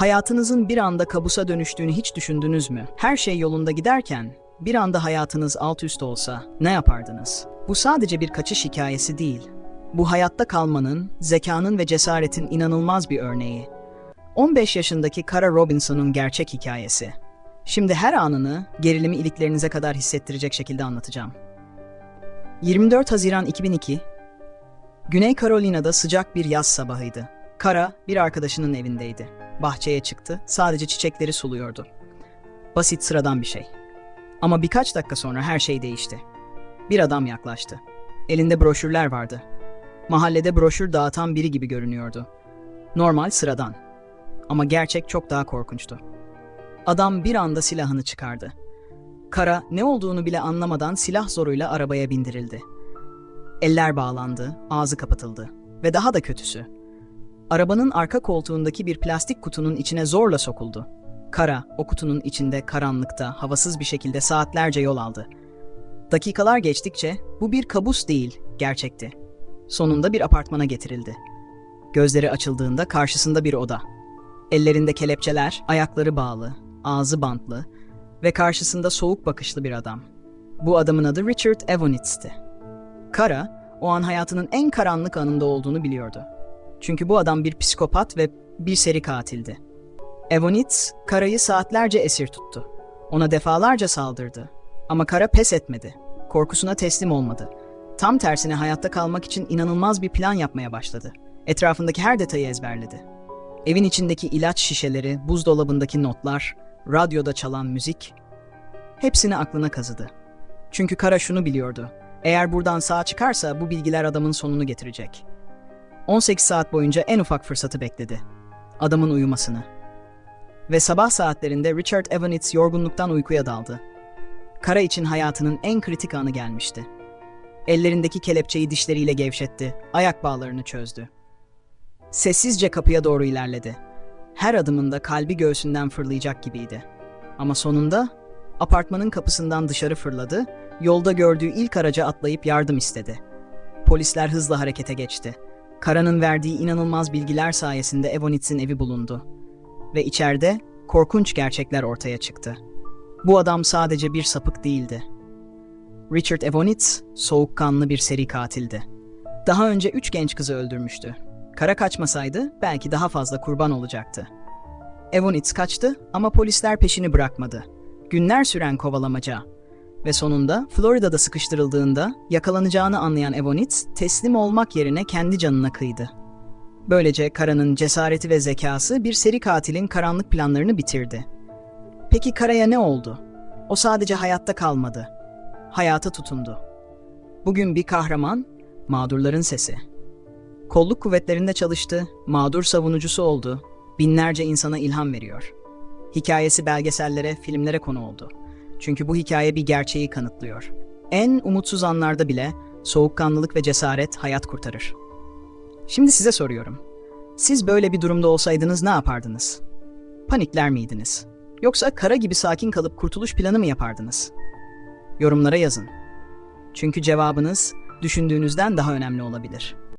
Hayatınızın bir anda kabusa dönüştüğünü hiç düşündünüz mü? Her şey yolunda giderken bir anda hayatınız alt üst olsa ne yapardınız? Bu sadece bir kaçış hikayesi değil. Bu hayatta kalmanın, zekanın ve cesaretin inanılmaz bir örneği. 15 yaşındaki Kara Robinson'un gerçek hikayesi. Şimdi her anını gerilimi iliklerinize kadar hissettirecek şekilde anlatacağım. 24 Haziran 2002 Güney Carolina'da sıcak bir yaz sabahıydı. Kara bir arkadaşının evindeydi. Bahçeye çıktı, sadece çiçekleri suluyordu. Basit sıradan bir şey. Ama birkaç dakika sonra her şey değişti. Bir adam yaklaştı. Elinde broşürler vardı. Mahallede broşür dağıtan biri gibi görünüyordu. Normal sıradan. Ama gerçek çok daha korkunçtu. Adam bir anda silahını çıkardı. Kara ne olduğunu bile anlamadan silah zoruyla arabaya bindirildi. Eller bağlandı, ağzı kapatıldı. Ve daha da kötüsü. Arabanın arka koltuğundaki bir plastik kutunun içine zorla sokuldu. Kara, o kutunun içinde karanlıkta, havasız bir şekilde saatlerce yol aldı. Dakikalar geçtikçe bu bir kabus değil, gerçekti. Sonunda bir apartmana getirildi. Gözleri açıldığında karşısında bir oda. Ellerinde kelepçeler, ayakları bağlı, ağzı bantlı ve karşısında soğuk bakışlı bir adam. Bu adamın adı Richard Evonitz'ti. Kara, o an hayatının en karanlık anında olduğunu biliyordu. Çünkü bu adam bir psikopat ve bir seri katildi. Evonitz, Kara'yı saatlerce esir tuttu. Ona defalarca saldırdı. Ama Kara pes etmedi. Korkusuna teslim olmadı. Tam tersine hayatta kalmak için inanılmaz bir plan yapmaya başladı. Etrafındaki her detayı ezberledi. Evin içindeki ilaç şişeleri, buzdolabındaki notlar, radyoda çalan müzik, hepsini aklına kazıdı. Çünkü Kara şunu biliyordu. Eğer buradan sağ çıkarsa bu bilgiler adamın sonunu getirecek. 18 saat boyunca en ufak fırsatı bekledi. Adamın uyumasını. Ve sabah saatlerinde Richard Evanitz yorgunluktan uykuya daldı. Kara için hayatının en kritik anı gelmişti. Ellerindeki kelepçeyi dişleriyle gevşetti, ayak bağlarını çözdü. Sessizce kapıya doğru ilerledi. Her adımında kalbi göğsünden fırlayacak gibiydi. Ama sonunda apartmanın kapısından dışarı fırladı, yolda gördüğü ilk araca atlayıp yardım istedi. Polisler hızla harekete geçti. Kara'nın verdiği inanılmaz bilgiler sayesinde Evonitz'in evi bulundu. Ve içeride korkunç gerçekler ortaya çıktı. Bu adam sadece bir sapık değildi. Richard Evonitz, soğukkanlı bir seri katildi. Daha önce üç genç kızı öldürmüştü. Kara kaçmasaydı belki daha fazla kurban olacaktı. Evonitz kaçtı ama polisler peşini bırakmadı. Günler süren kovalamaca ve sonunda Florida'da sıkıştırıldığında yakalanacağını anlayan Evonitz teslim olmak yerine kendi canına kıydı. Böylece Kara'nın cesareti ve zekası bir seri katilin karanlık planlarını bitirdi. Peki Kara'ya ne oldu? O sadece hayatta kalmadı. Hayata tutundu. Bugün bir kahraman, mağdurların sesi. Kolluk kuvvetlerinde çalıştı, mağdur savunucusu oldu, binlerce insana ilham veriyor. Hikayesi belgesellere, filmlere konu oldu. Çünkü bu hikaye bir gerçeği kanıtlıyor. En umutsuz anlarda bile soğukkanlılık ve cesaret hayat kurtarır. Şimdi size soruyorum. Siz böyle bir durumda olsaydınız ne yapardınız? Panikler miydiniz? Yoksa kara gibi sakin kalıp kurtuluş planı mı yapardınız? Yorumlara yazın. Çünkü cevabınız düşündüğünüzden daha önemli olabilir.